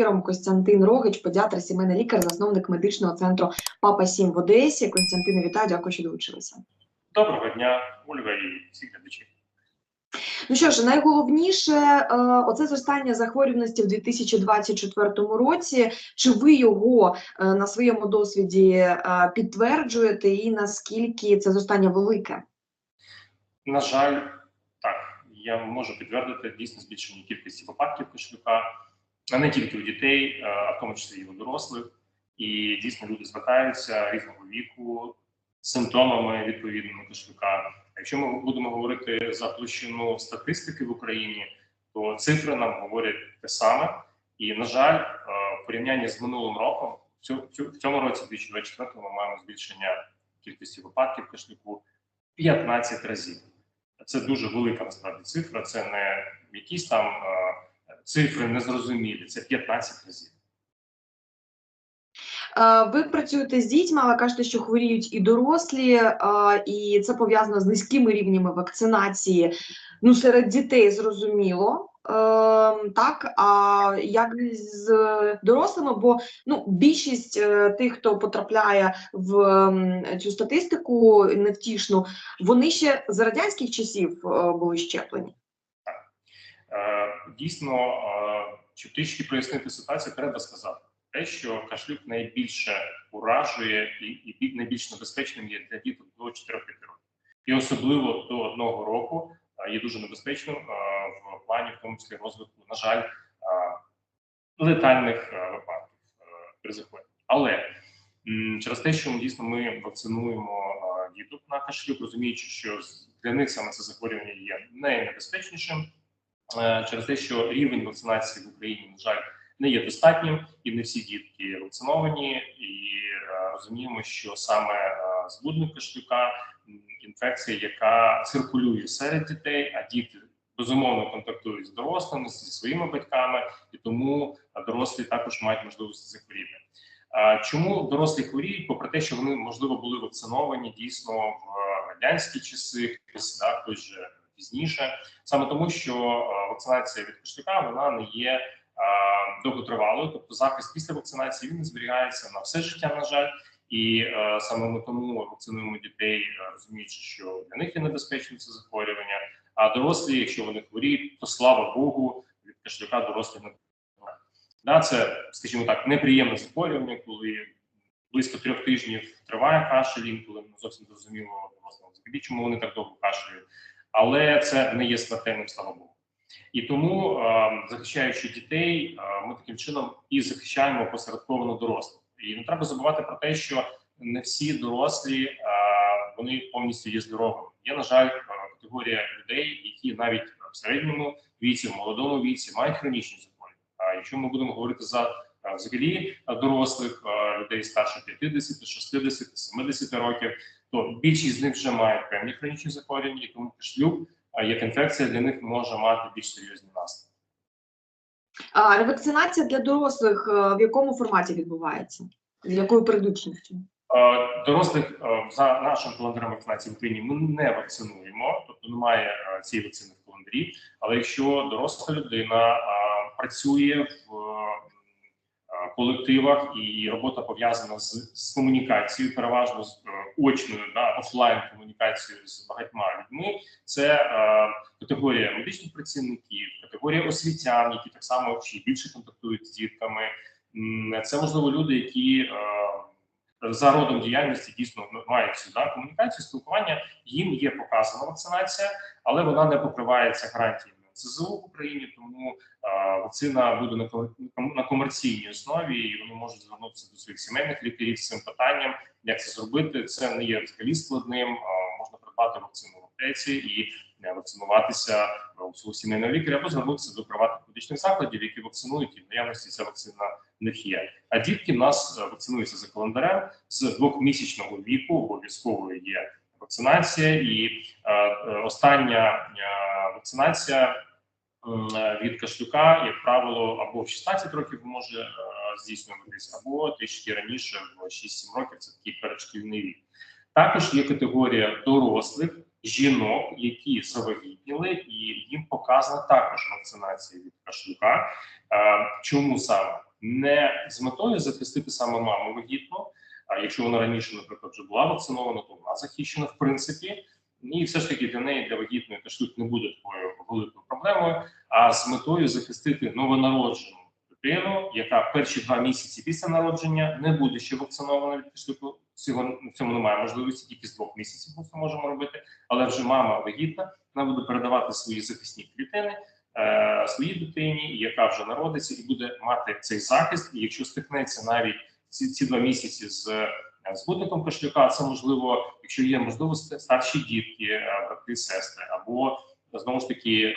спікером Костянтин Рогич, педіатр, сімейний лікар, засновник медичного центру Папа 7 в Одесі. Костянтине, вітаю, дякую, що долучилися. Доброго дня, Ольга і всі глядачі. Ну що ж, найголовніше, е, оце зростання захворюваності в 2024 році. Чи ви його е, на своєму досвіді е, підтверджуєте, і наскільки це зростання велике? На жаль, так, я можу підтвердити дійсно збільшення кількості випадків кашлюка, а не тільки у дітей, а в тому числі і у дорослих. І дійсно люди звертаються різного віку симптомами відповідного кашлюка. Якщо ми будемо говорити за площину статистики в Україні, то цифри нам говорять те саме. І, на жаль, в порівнянні з минулим роком, в цьому році, 2024, ми маємо збільшення кількості випадків кашлюку 15 разів. Це дуже велика насправді цифра. Це не якісь там цифри незрозумілі. Це 15 разів. Е, Ви працюєте з дітьми, але кажете, що хворіють і дорослі, е, і це пов'язано з низькими рівнями вакцинації. Ну, серед дітей зрозуміло. е, Так, а як з дорослими? Бо ну, більшість тих, хто потрапляє в цю статистику невтішну, вони ще з радянських часів були щеплені. Е, Дійсно, е, щоб трішки прояснити ситуацію, треба сказати те, що кашлюк найбільше уражує і, і найбільш небезпечним є для діток до 4 років. І особливо до одного року е, є дуже небезпечним в плані, в тому числі розвитку, на жаль, летальних випадків при захворюванні. Але через те, що ми дійсно ми вакцинуємо діток на кашлюк, розуміючи, що для них саме це захворювання є найнебезпечнішим, через те, що рівень вакцинації в Україні, на жаль, не є достатнім, і не всі дітки вакциновані, і е, розуміємо, що саме е, збудник кашлюка інфекція, яка циркулює серед дітей, а діти безумовно контактують з дорослими зі своїми батьками, і тому е, дорослі також мають можливість захворіти. Чому дорослі хворіють, попри те, що вони можливо були вакциновані дійсно в радянські часи, хтось да, хтось же пізніше, саме тому, що е, вакцинація від кашлюка вона не є е, довготривалою, тобто захист після вакцинації він зберігається на все життя, на жаль. І е, саме ми тому вакцинуємо дітей, е, розуміючи, що для них є небезпечним це захворювання. А дорослі, якщо вони хворіють, то слава Богу, від кашлюка дорослі не. Да, це, скажімо так, неприємне захворювання, коли близько трьох тижнів триває кашель, інколи не зовсім зрозуміло взагалі, чому вони так довго кашляють. Але це не є смертельним, слава Богу. І тому, е, захищаючи дітей, е, ми таким чином і захищаємо посередковано дорослих. І не треба забувати про те, що не всі дорослі е, вони повністю є здоровими. Є, на жаль, категорія людей, які навіть в середньому віці, в молодому віці мають хронічні захворювання. А якщо ми будемо говорити за взагалі дорослих людей старше 50, 60, 70 років, то більшість з них вже мають певні хронічні захворювання, і тому а як інфекція для них може мати більш серйозні наслідки. А ревакцинація для дорослих е, в якому форматі відбувається? З якою періодичністю? Е, Дорослих е, за нашим календарем вакцинації в Україні ми не вакцинуємо, тобто немає е, цієї вакцини в календарі. Але якщо доросла людина працює в колективах і робота пов'язана з, з комунікацією, переважно з очною да, офлайн комунікацією з багатьма людьми, це е, категорія медичних працівників, категорія освітян, які так само ще більше контактують з дітками. Це можливо люди, які е, за родом діяльності дійсно мають цю да, комунікацію, спілкування. Їм є показана вакцинація, але вона не покривається гарантіями ЦЗУ в Україні. Тому е, вакцина буде на ком- на комерційній основі, і вони можуть звернутися до своїх сімейних лікарів з цим питанням. Як це зробити? Це не є взагалі складним. Е, можна придбати вакцину в аптеці і е, вакцинуватися у свого сімейного лікаря або звернутися до приватних медичних закладів, які вакцинують і в наявності ця вакцина в них є. А дітки в нас е, вакцинуються за календарем з двохмісячного віку. Обов'язково є вакцинація, і е, остання е, вакцинація від кашлюка, як правило, або в 16 років може е, здійснюватись, або трішки раніше, в 6-7 років. Це такий передшкільний вік. Також є категорія дорослих жінок, які завагітніли, і їм показана також вакцинація від кашлюка. Чому саме? не з метою захистити саме маму вагітну. А якщо вона раніше, наприклад, вже була вакцинована, то вона захищена в принципі. І все ж таки для неї для вагітної кашлюк не буде такою великою проблемою, а з метою захистити новонароджену дитину, яка перші два місяці після народження не буде ще вакцинована від кашлюку. Цього в цьому немає можливості, тільки з двох місяців це можемо робити. Але вже мама вагітна, вона буде передавати свої захисні клітини е, своїй дитині, яка вже народиться, і буде мати цей захист. І якщо стикнеться навіть ці, ці два місяці з е, збутником кашлюка, це можливо, якщо є можливості старші дітки, е, брати, сестри, або знову ж таки е,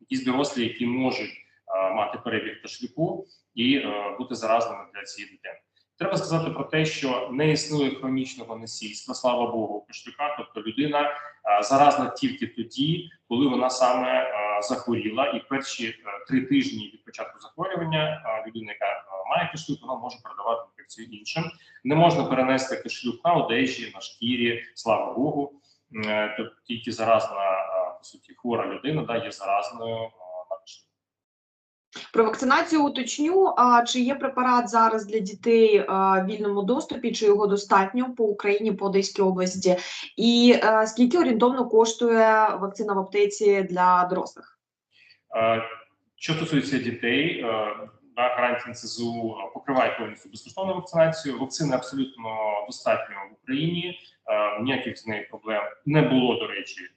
якісь дорослі, які можуть е, мати перебіг кашлюку і е, бути заразними для цієї дитини. Треба сказати про те, що не існує хронічного носійства, слава Богу, кашлюка. Тобто людина е, заразна тільки тоді, коли вона саме е, захворіла, і перші е, три тижні від початку захворювання е, людина, яка е, має кашлюк, вона може передавати інфекцію іншим. Не можна перенести кашлюк на одежі, на шкірі, слава Богу. Тобто тільки заразна е, по суті хвора людина да, є заразною е, на кашлюк. Про вакцинацію уточню. А чи є препарат зараз для дітей в вільному доступі? Чи його достатньо по Україні, по Одеській області? І скільки орієнтовно коштує вакцина в аптеці для дорослих? Що стосується дітей, да, гарантії НСЗУ покриває повністю безкоштовну вакцинацію. Вакцини абсолютно достатньо в Україні. Е, Ніяких з нею проблем не було. До речі, е,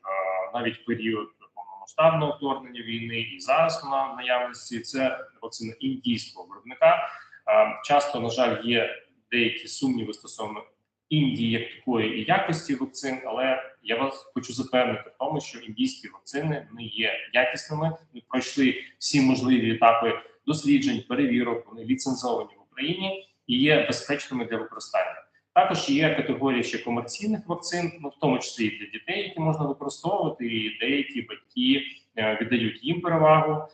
навіть період повномасштабного вторгнення війни і зараз вона в наявності. Це вакцина індійського виробника. Е, Часто, на жаль, є деякі сумніви стосовно Індії як такої і якості вакцин, але я вас хочу запевнити в тому, що індійські вакцини не є якісними. Ми пройшли всі можливі етапи досліджень, перевірок. Вони ліцензовані в Україні і є безпечними для використання. Також є категорія ще комерційних вакцин, ну в тому числі і для дітей, які можна використовувати, і деякі батьки е, віддають їм перевагу.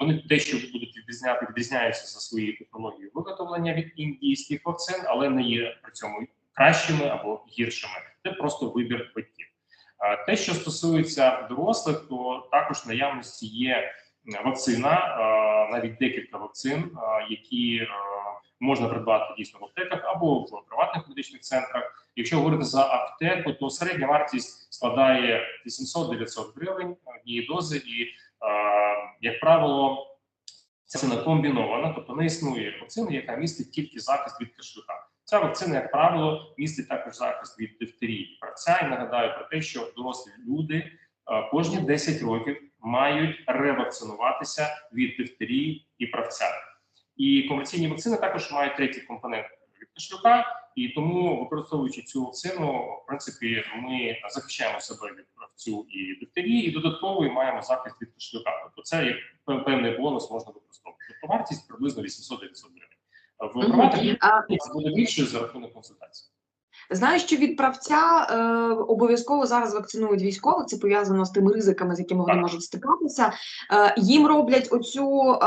Вони дещо будуть відрізняти, відрізняються за своєю технологією виготовлення від індійських вакцин, але не є при цьому кращими або гіршими. Це просто вибір батьків. Те, що стосується дорослих, то також наявності є вакцина, навіть декілька вакцин, які е, можна придбати дійсно в аптеках або в приватних медичних центрах. Якщо говорити за аптеку, то середня вартість складає 800-900 гривень однієї дози, і е, як правило, вакцина комбінована, тобто не існує вакцини, яка містить тільки захист від кашлюка. Ця вакцина, як правило, містить також захист від дифтерії і правця. І нагадаю про те, що дорослі люди е, кожні 10 років мають ревакцинуватися від дифтерії і правця. І комерційні вакцини також мають третій компонент від кашлюка, і тому, використовуючи цю вакцину, в принципі, ми захищаємо себе від правцю і дифтерії, і додатково і маємо захист від кашлюка. Тобто це як певний бонус можна використовувати. Тобто вартість приблизно 800-900 гривень. В приватних буде більшою за рахунок. Знаю, що від правця е, обов'язково зараз вакцинують військових. Це пов'язано з тими ризиками, з якими вони Так. можуть стикатися. Е, їм роблять оцю е,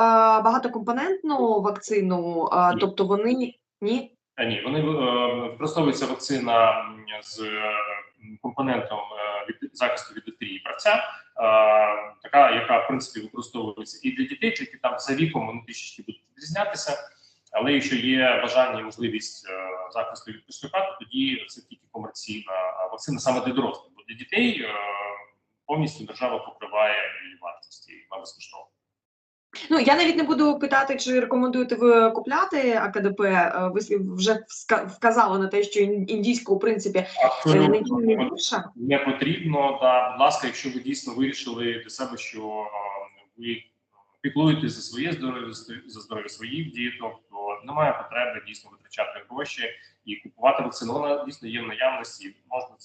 багатокомпонентну вакцину, е, тобто вони ні. А ні, вони е, використовується вакцина з е, компонентом е, від захисту від дифтерії правця, е, така, яка в принципі використовується і для дітей, тільки там за віком вони трішечки будуть відрізнятися. Але якщо є бажання і можливість е, захисту від кашлюка, то тоді це тільки комерційна вакцина саме для дорослих. Бо для дітей е, повністю держава покриває її вартість і безкоштовно. Ну я навіть не буду питати, чи рекомендуєте ви купляти АКДП. Е, Ви вже вказали на те, що ін- індійського в принципі е, не Абсолютно не більше. не потрібно. Да, будь ласка, якщо ви дійсно вирішили для себе, що ви піклуєтесь за своє здоров'я, за здоров'я своїх діток, то немає потреби дійсно витрачати гроші і купувати вакцину. Вона дійсно є в наявності. Можна е,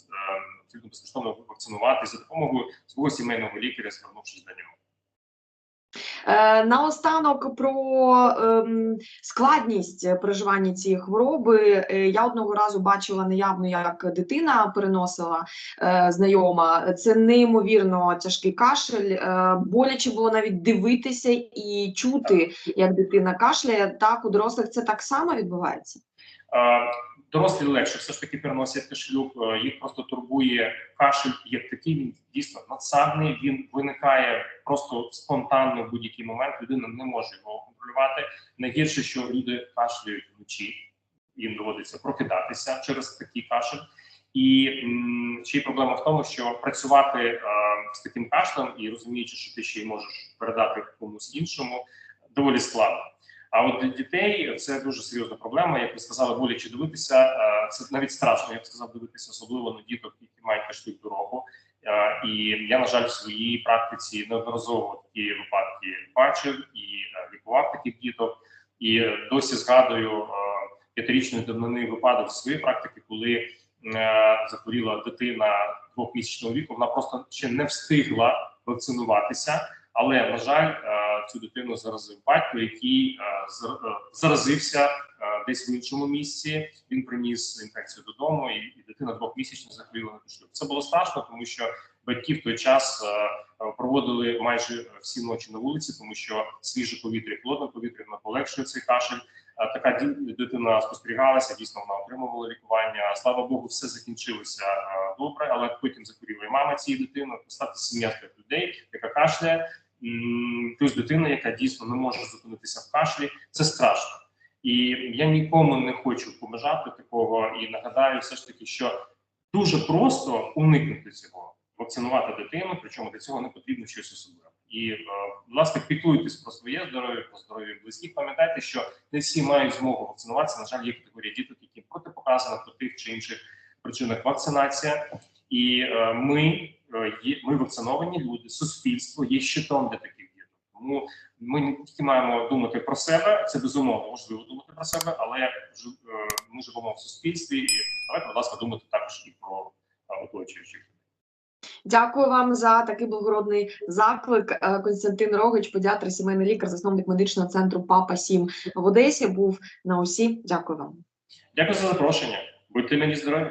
абсолютно безкоштовно вакцинувати за допомогою свого сімейного лікаря, звернувшись до нього. Е, Наостанок про ем, складність проживання цієї хвороби. Е, Я одного разу бачила неявно, як дитина переносила е, знайома. Це неймовірно тяжкий кашель. Боляче було навіть дивитися і чути, як дитина кашляє. Так, у дорослих це так само відбувається. Дорослі легше все ж таки переносять кашлюк, е, їх просто турбує кашель як такий. Він дійсно надсадний. Він виникає просто спонтанно в будь-який момент. Людина не може його контролювати. Найгірше, що люди кашляють вночі, їм доводиться прокидатися через такий кашель. І ще й проблема в тому, що працювати е, з таким кашлем і розуміючи, що ти ще й можеш передати комусь іншому, доволі складно. А от для дітей це дуже серйозна проблема. Як ви сказали, боляче дивитися. е, Це навіть страшно, я б сказав, дивитися, особливо на діток, які мають кашлюк дорогу. Е, І я, на жаль, в своїй практиці неодноразово такі випадки бачив і е, лікував таких діток. І досі згадую п'ятирічної давнини випадок зі своєї практики, коли захворіла дитина двохмісячного віку. Вона просто ще не встигла вакцинуватися. Але на жаль, цю дитину заразив батько, який е, е, заразився е, десь в іншому місці. Він приніс інфекцію додому, і, дитина двохмісячно захворіла на кашлюк. Це було страшно, тому що батьки в той час проводили майже всі ночі на вулиці, тому що свіже повітря, холодне повітря полегшує цей кашель. Така дитина спостерігалася, дійсно вона отримувала лікування. Слава Богу, все закінчилося добре, але потім захворіла і мама цієї дитини. Поставте сім'я людей, яка кашляє, плюс дитина, яка дійсно не може зупинитися в кашлі. Це страшно. І я нікому не хочу побажати такого. І нагадаю, все ж таки, що дуже просто уникнути цього, вакцинувати дитину, причому для цього не потрібно щось особливе. І, е, ласка, піклуйтесь про своє здоров'я, про здоров'я близьких. Пам'ятайте, що не всі мають змогу вакцинуватися. На жаль, є категорія діток, які протипоказана по тих чи інших причинах вакцинація. І е, ми, є, ми вакциновані люди, суспільство є щитом для таких діток. Тому ми не тільки маємо думати про себе, це безумовно можливо думати про себе, але е, ми живемо в суспільстві, і давайте, будь ласка, думати також і про е, оточуючих. Дякую вам за такий благородний заклик. Е, Константин Рогич, педіатр, сімейний лікар, засновник медичного центру Папа 7 в Одесі. Був на усі. Дякую вам. Дякую за запрошення. Будьте мені здорові.